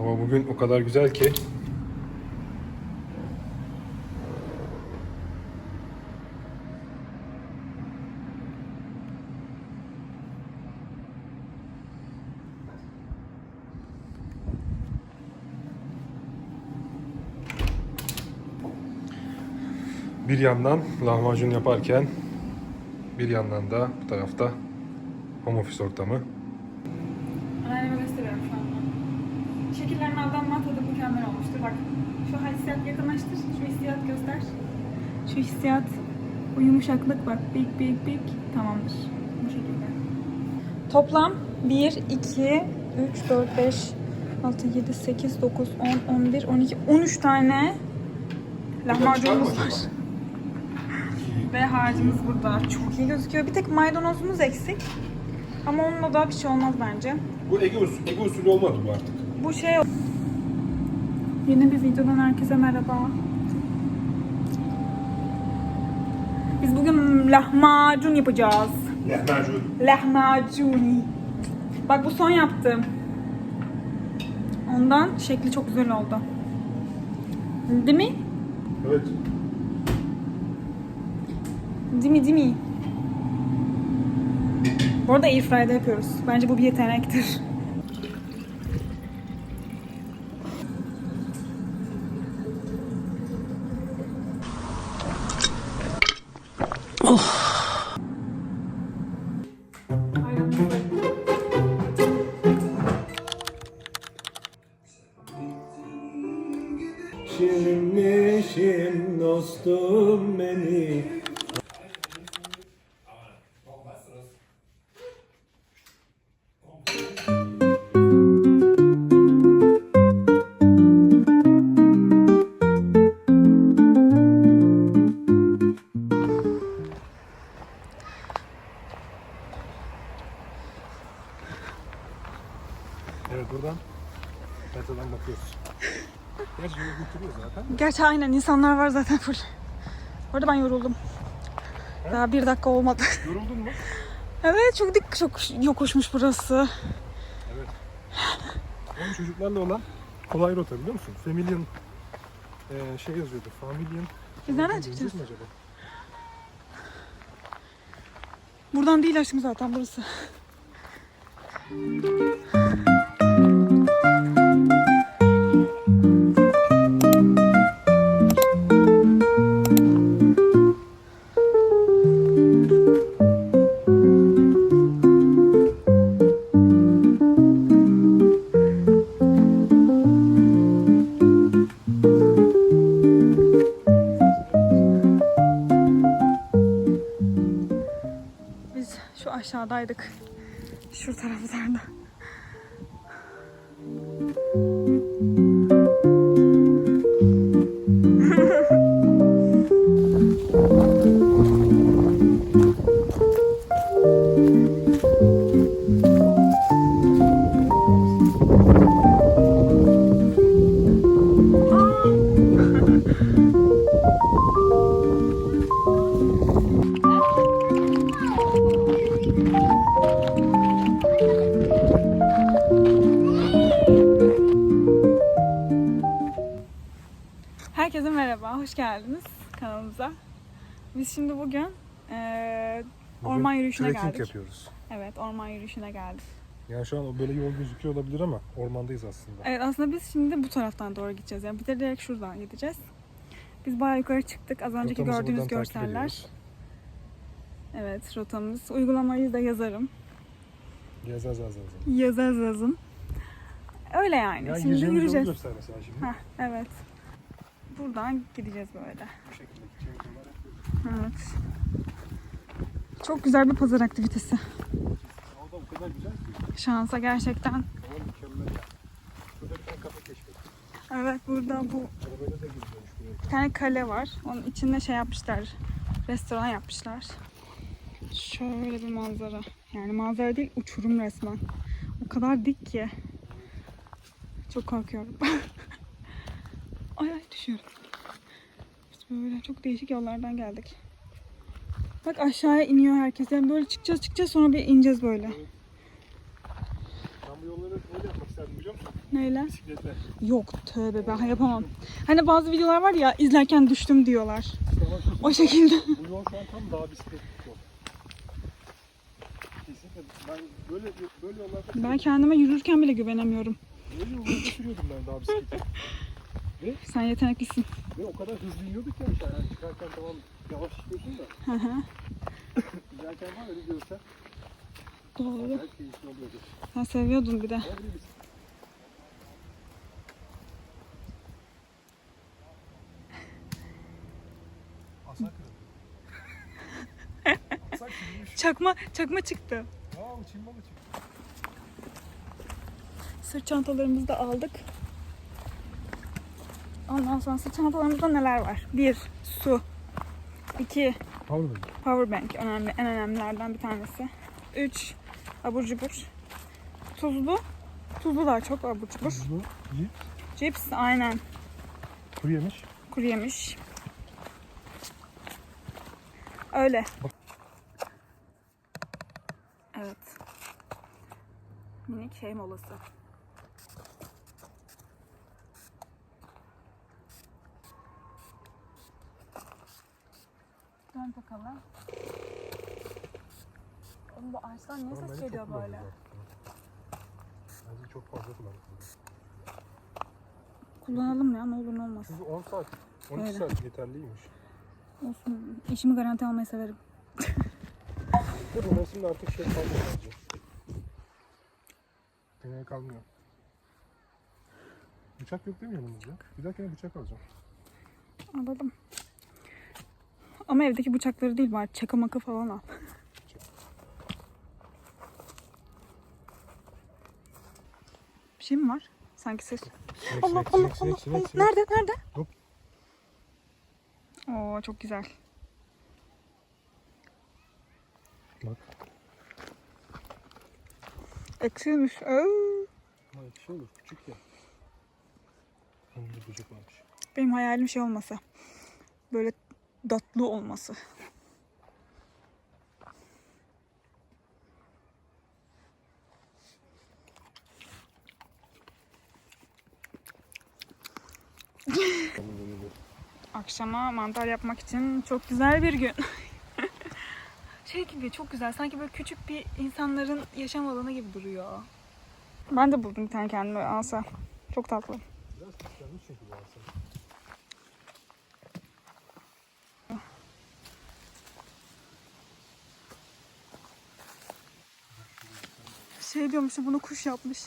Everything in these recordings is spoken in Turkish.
Ama bugün o kadar güzel ki bir yandan lahmacun yaparken bir yandan da bu tarafta home office ortamı. Anneme gösteriyorum şu anda. Şekillerin aldanma tadı mükemmel olmuştur. Bak şu hissiyat yakınlaştır. Şu hissiyat göster. Şu hissiyat. Bu yumuşaklık bak. Big big big. Tamamdır. Bu şekilde. Toplam 1, 2, 3, 4, 5, 6, 7, 8, 9, 10, 11, 12, 13 tane lahmacunumuz var. Ve harcımız burada. Çok iyi gözüküyor. Bir tek maydanozumuz eksik. Ama onunla da bir şey olmaz bence. Bu Ege usulü, Ege usulü olmadı bu artık. Bu şey... Yeni bir videodan herkese merhaba. Biz bugün lahmacun yapacağız. Lahmacun. Lahmacun. Bak bu son yaptım. Ondan şekli çok güzel oldu. Değil mi? Evet. Değil mi değil mi? Bu arada airfryer'da yapıyoruz. Bence bu bir yetenektir. Evet buradan haritadan bakıyoruz. Gerçi yolu götürüyor zaten. Gerçi aynen insanlar var zaten full. Bu arada ben yoruldum. Daha bir dakika olmadı. Yoruldun mu? evet çok dik çok yokuşmuş burası. Evet. Onun çocuklarla olan kolay rota biliyor musun? Familian eee şey yazıyordu. Familian. Biz nereden çıkacağız? acaba? Buradan değil aşkım zaten burası. Aşağıdaydık. Şu taraflarda. Merhaba, hoş geldiniz kanalımıza. Biz şimdi bugün orman Bugün yürüyüşüne trekking geldik. yapıyoruz. Evet, orman yürüyüşüne geldik. Yani şu an o böyle yol gözüküyor olabilir ama ormandayız aslında. Evet, aslında biz şimdi bu taraftan doğru gideceğiz. Yani bir de direkt şuradan gideceğiz. Biz bayağı yukarı çıktık. Az önceki Rotamızı gördüğünüz görseller. Evet, rotamız. Uygulamayı da yazarım. Yaz yaz yaz yaz. Yazar yazın. Öyle yani. Ya şimdi yürüyeceğiz. göster mesela şimdi. Heh, evet. Buradan gideceğiz böyle. Bu şekilde. Evet. Çok güzel bir pazar aktivitesi. Hava da o kadar güzel ki. Şansa gerçekten Hava mükemmel. Şurada bir tane kafe keşfettim. Evet burada bu Arabayla da gidiyormuş buraya. bir tane kale var. Onun içinde şey yapmışlar. Restoran yapmışlar. Şöyle bir manzara. Yani manzara değil uçurum resmen. O kadar dik ki. Çok korkuyorum. düşüyorum. Biz böyle çok değişik yollardan geldik. Bak aşağıya iniyor herkes. Yani böyle çıkacağız çıkacağız sonra bir ineceğiz böyle. Ben bu yolları öyle yapmak isterdim biliyor musun? Neyle? Bisikletle. Yok tövbe ben yapamam. Hani bazı videolar var ya izlerken düştüm diyorlar. İşte O şekilde. Bu yol şu an tam dağ bisiklet yol. Kesinlikle ben böyle böyle yollarda Ben kendime yürürken bile güvenemiyorum. böyle yollarda sürüyordum ben dağ bisikleti. Sen yeteneklisin. Ve o kadar hızlı iniyorduk ya aşağı. Yani çıkarken tamam yavaş çıkıyorsun da Hı hı. inerken var bir görsen Doğru. acayip keyifli oluyordu. Sen seviyordun bir de. Ama bir. Çakma, çakma çıktı. Balı çıktı. Sırt çantalarımızı da aldık. Ondan sonra sırt çantalarımızda neler var? Bir, su. İki, Pardon. powerbank. Önemli, en önemlilerden bir tanesi. Üç, abur cubur. Tuzlu. Tuzlu daha çok abur cubur. Bu iyi. Cips, aynen. Kuru yemiş. Kuru yemiş. Öyle. Evet. Minik şey molası. Dön bakalım. Oğlum bu ağaçlar niye ses geliyor böyle? Bence çok fazla kullanılıyor. Kullanalım ya ne olur ne olmaz. Çünkü 10 saat, 12 Öyle. saat yeterliymiş. Olsun. İşimi garanti almayı severim. Ve bu mevsimde artık şey kalmıyor bence. Deneye kalmıyor. Bıçak yok değil mi yanımızda? Bir dahakine bıçak alacağım. Alalım. Ama evdeki bıçakları değil var. Çaka maka falan al. Bir şey mi var? Sanki ses. Sinek, Allah sinek, Allah sinek, Allah. sinek. Nerede? Nerede? Hop. Oo çok güzel. Bak. Eksilmiş. Oo. Ha, şey olur, küçük ya. Önünde böcek varmış. Benim hayalim şey olması. Böyle datlı olması. Akşama mantar yapmak için çok güzel bir gün. şey gibi çok güzel. Sanki böyle küçük bir insanların yaşam alanı gibi duruyor. Ben de buldum bir tane kendime alsa. Çok tatlı. Biraz küçüklenmiş çünkü bu aslında. Şey diyormuşum bunu kuş yapmış.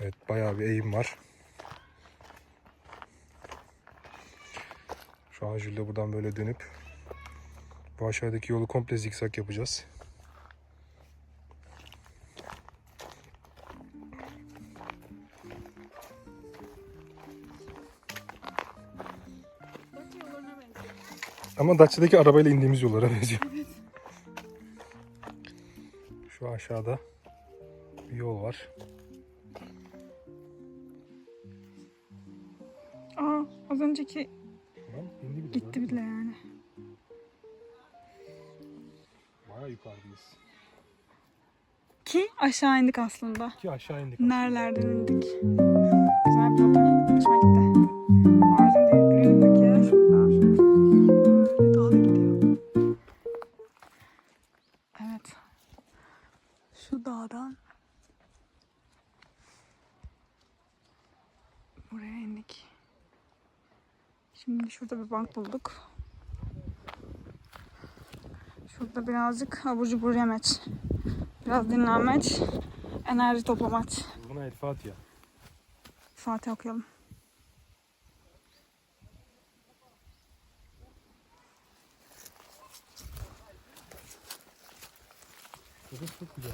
Evet bayağı bir eğim var. Şu an Jülde buradan böyle dönüp bu aşağıdaki yolu komple zikzak yapacağız. Ama Datça'daki arabayla indiğimiz yollara benziyor. Şu aşağıda bir yol var. Aa az önceki Tamam, indi bile. gitti bile yani. Bayağı yukarıdayız. Ki aşağı indik aslında. Ki aşağı indik. aslında. Nerelerden indik. Güzel bir rota. Hoşuma gitti. Şurada bir bank bulduk. Şurada birazcık abur cubur yemeç. Biraz dinlenmeç. Enerji toplamaç. Buna El Fatiha. Fatih okuyalım. Çok güzel.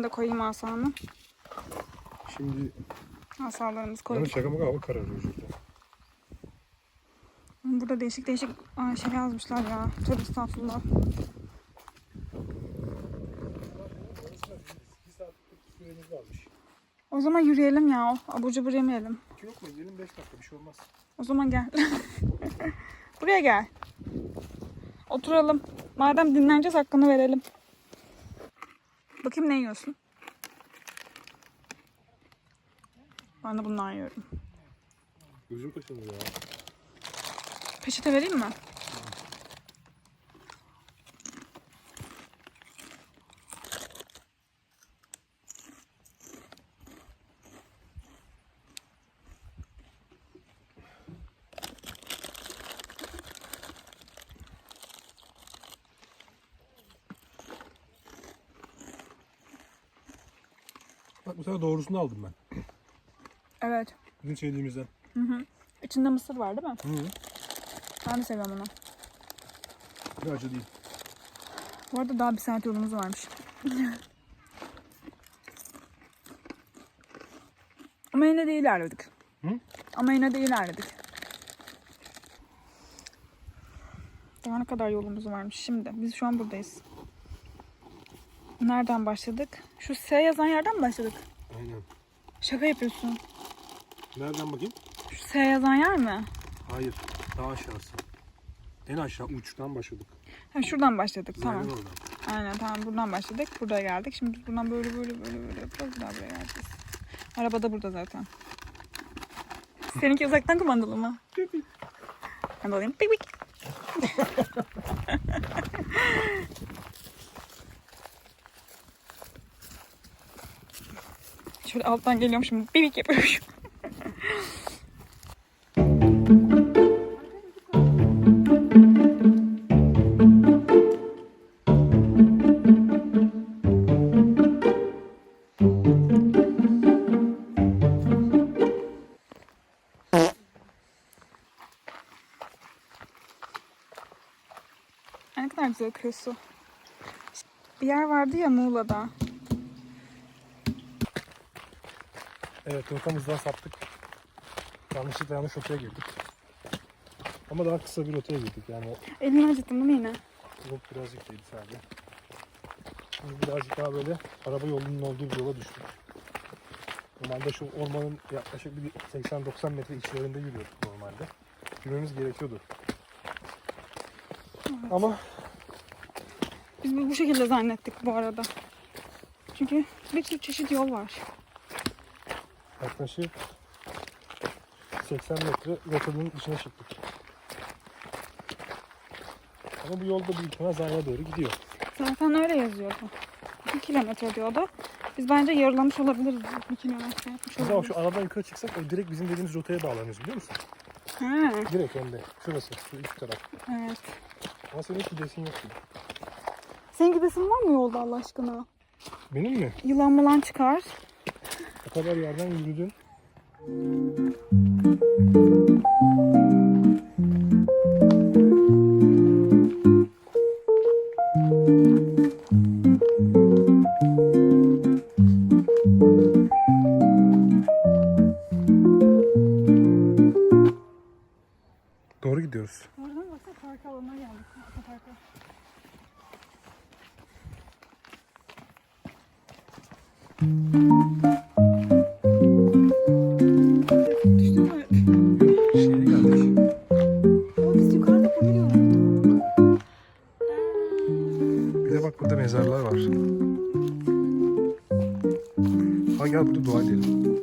Ben de koyayım asamı. Şimdi Asalarımızı koyduk. şaka maka hava kararıyor şurada. Burada değişik değişik şey yazmışlar ya. Tövbe estağfurullah. O zaman yürüyelim ya. Abur cubur yemeyelim. Yok mu? Yiyelim 5 dakika bir şey olmaz. O zaman gel. Buraya gel. Oturalım. Madem dinleneceğiz hakkını verelim. Bakayım ne yiyorsun? Ben de bundan yiyorum. Gözüm kaşınıyor ya. Peçete vereyim mi? Doğrusunu aldım ben. Evet. Bizim sevdiğimizden. Hı hı. İçinde mısır var değil mi? Hı. Ben de seviyorum onu. Bir acı değil. Bu arada daha bir saat yolumuz varmış. Ama yine de ilerledik. Hı? Ama yine de ilerledik. Daha ne kadar yolumuz varmış şimdi. Biz şu an buradayız. Nereden başladık? Şu S yazan yerden mi başladık? Şaka yapıyorsun. Nereden bakayım? Şu S yazan yer mi? Hayır. Daha aşağısı. En aşağı uçtan başladık. Ha, şuradan başladık tamam. Oradan. Aynen tamam buradan başladık. Buraya geldik. Şimdi biz buradan böyle böyle böyle böyle yapacağız. Bir daha buraya geleceğiz. Araba da burada zaten. Seninki uzaktan kumandalı mı? Ben de alayım. Pik pik. Şöyle alttan geliyorum şimdi. Pik yapıyorum. Ne kadar güzel akıyor su. Bir yer vardı ya Muğla'da. Evet rotamızdan saptık. Yanlışlıkla yanlış rotaya girdik. Ama daha kısa bir rotaya girdik yani. Elini acıttın değil mi yine? Yok birazcık değil sadece. Şimdi birazcık daha böyle araba yolunun olduğu bir yola düştük. Normalde şu ormanın yaklaşık bir 80-90 metre içlerinde yürüyorduk normalde. Yürümemiz gerekiyordu. Ama Biz bu şekilde zannettik bu arada. Çünkü bir sürü çeşit yol var. Yaklaşık 80 metre rotanın dışına çıktık. Ama bu yolda büyük ihtimal Zayla doğru gidiyor. Zaten öyle yazıyordu. 2 kilometre diyordu. Biz bence yarılamış olabiliriz. 1 kilometre yapmış Biz ama olabiliriz. şu aradan yukarı çıksak o direkt bizim dediğimiz rotaya bağlanıyoruz biliyor musun? Ha, Direkt önde. Şurası, şu üst taraf. evet. Ama senin hiç gidesin yok gibi. Senin gidesin var mı yolda Allah aşkına? Benim mi? Yılan mılan çıkar. O kadar yerden yürüdün. Doğru gidiyoruz. Mezarlar var. Ha gel burada dua edelim.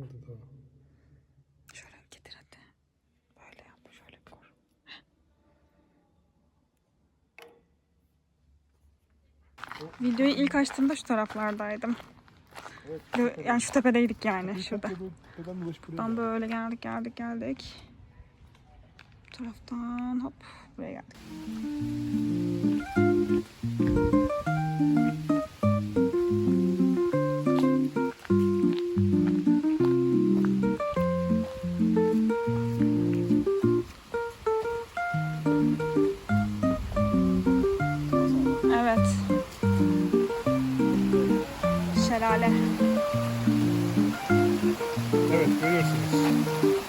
Vardı da. Şöyle getir hadi. Böyle yap. Şöyle koy. Videoyu ilk açtığımda şu taraflardaydım. Evet. Ve- Yani şu tepedeydik yani şurada. Buradan böyle geldik geldik geldik. Bu taraftan hop buraya geldik. Evet görüyorsunuz.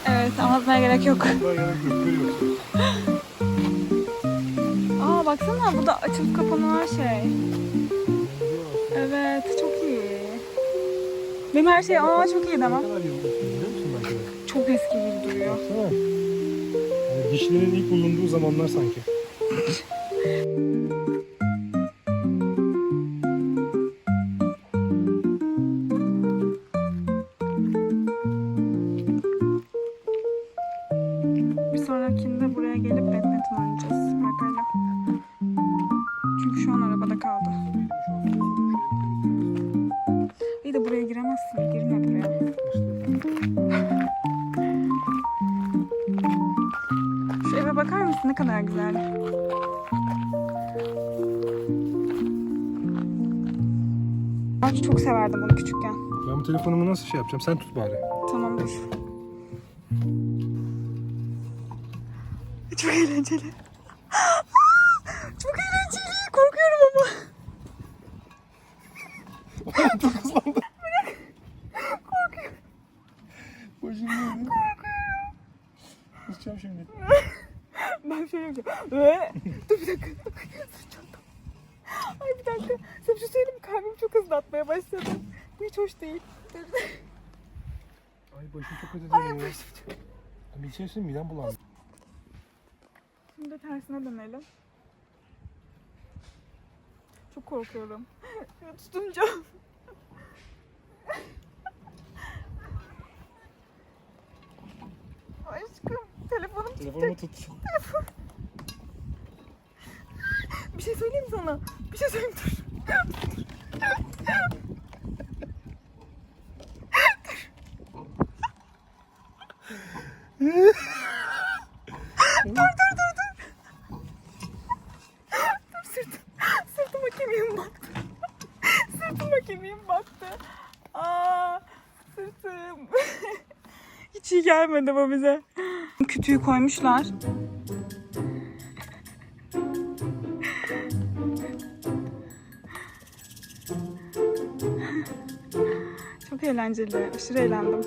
Evet anlatmaya gerek yok. Daha gerek yok görüyorsunuz. Aa baksana bu da açılıp kapanan şey. Evet çok iyi. Benim her şey aa çok iyi Ne demem. kadar yıllık biliyor musun belki de? Çok eski gibi duruyor. Baksana. Yani dişlerin ilk bulunduğu zamanlar sanki. Kadar güzel. Ben çok severdim bunu küçükken. Ben bu telefonumu nasıl şey yapacağım? Sen tut bari. Tamam dur. Çok eğlenceli. Çok eğlenceli. Korkuyorum ama. Çok hızlandı. Başım döndü. Korkuyorum. Kusacağım şimdi. Ve... Dur bir dakika. Ay bir dakika. Sana bir şey söyleyeyim mi? Kalbim çok hızlı atmaya başladı. Bu hiç hoş değil. Ay başım çok acıdı. Ay başım çok... Bir içersin midem bulandı. Şimdi tersine dönelim. Çok korkuyorum. Tutunca. Aşkım telefonum Telefonumu tut. Bir şey söyleyeyim sana. Bir şey söyleyeyim dur. dur dur dur dur. Dur sırtım. Sırtıma kemiğim battı. Sırtıma kemiğim battı. Aa sırtım. Hiç iyi gelmedi bu bize. Kütüğü koymuşlar. Eğlenceli. Aşırı eğlendim.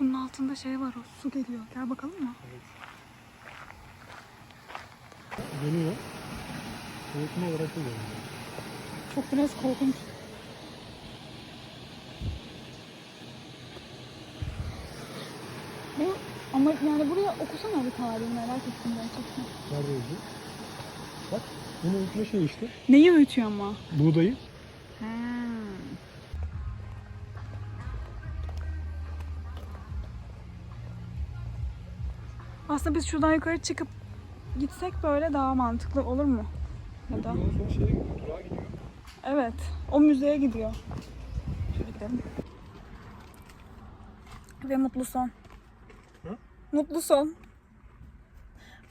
Bunun altında şey var o su geliyor. Gel bakalım mı? Dönüyor. Öğretim olarak da dönüyor. Çok biraz korkunç. Bu ama yani buraya okusana bir tarihi merak ettim gerçekten. Nerede yazıyor? Bunu öğütme şey işte. Neyi öğütüyor ama? Buğdayı. Ha. Aslında biz şuradan yukarı çıkıp gitsek böyle daha mantıklı olur mu? Ya da Yolun sonu şeye gidiyor. Durağa gidiyor. evet, o müzeye gidiyor. Şöyle gidelim. Ve mutlu son. Hı? Mutlu son.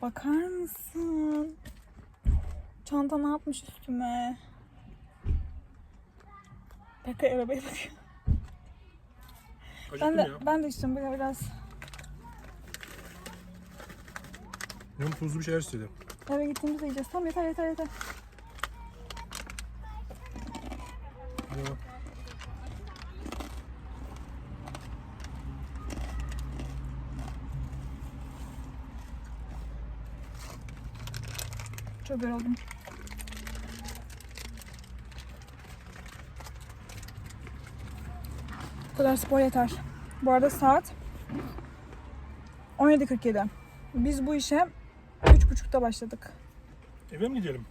Bakar mısın? Çanta ne yapmış üstüme? Pekka arabaya bakıyor. Ben de, ya. ben de içtim biraz. biraz. Benim tuzlu bir şeyler istedim. Eve gittiğimizde yiyeceğiz. Tamam yeter yeter yeter. Ya. Çok yoruldum. Kadar spor yeter. Bu arada saat 17.47. Biz bu işe 3.30'da başladık. Eve mi gidelim?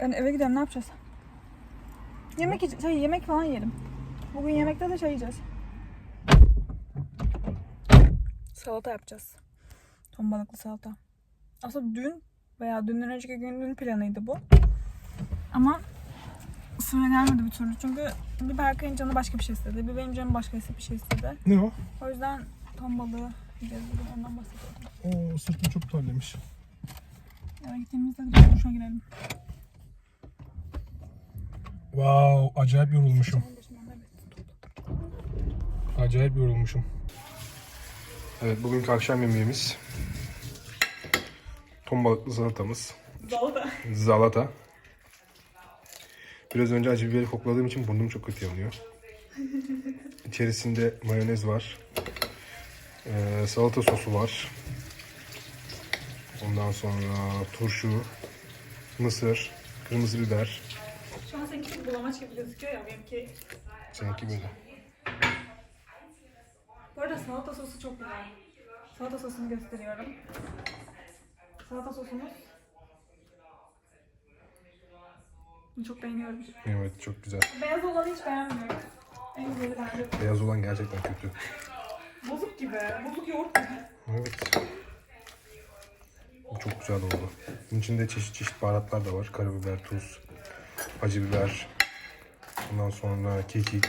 Yani eve gidelim ne yapacağız? Yemek iç- şey, yemek falan yerim. Bugün yemekte de şey yiyeceğiz. Salata yapacağız. Ton balıklı salata. Aslında dün veya dünden önceki günün planıydı bu. Ama sıra gelmedi bir türlü. Çünkü bir Berkay'ın canı başka bir şey istedi. Bir benim canım başka bir şey istedi. Ne o? O yüzden ton balığı yiyeceğiz bugün. Ondan bahsediyordum. Oo sırtım çok terlemiş. Eve gittiğimizde de bir duşa girelim. Wow acayip yorulmuşum. Acayip yorulmuşum. Evet bugünkü akşam yemeğimiz ton balıklı salatamız, Salata. zalata. Biraz önce acı biberi kokladığım için burnum çok kötü yanıyor. İçerisinde mayonez var. Ee, salata sosu var. Ondan sonra turşu, mısır, kırmızı biber. Şu an seninki bulamaç gibi gözüküyor ya benimki. Seninki böyle. Bu arada salata sosu çok güzel. Salata sosunu gösteriyorum. Salata sosumuz. Bunu çok beğeniyorum. Evet çok güzel. Beyaz olanı hiç beğenmiyorum. En güzeli bence. Beyaz olan gerçekten kötü. Bozuk gibi. Bozuk yoğurt gibi. Evet. Bu çok güzel oldu. Bunun içinde çeşit çeşit baharatlar da var. Karabiber, tuz, acı biber. Ondan sonra kekik.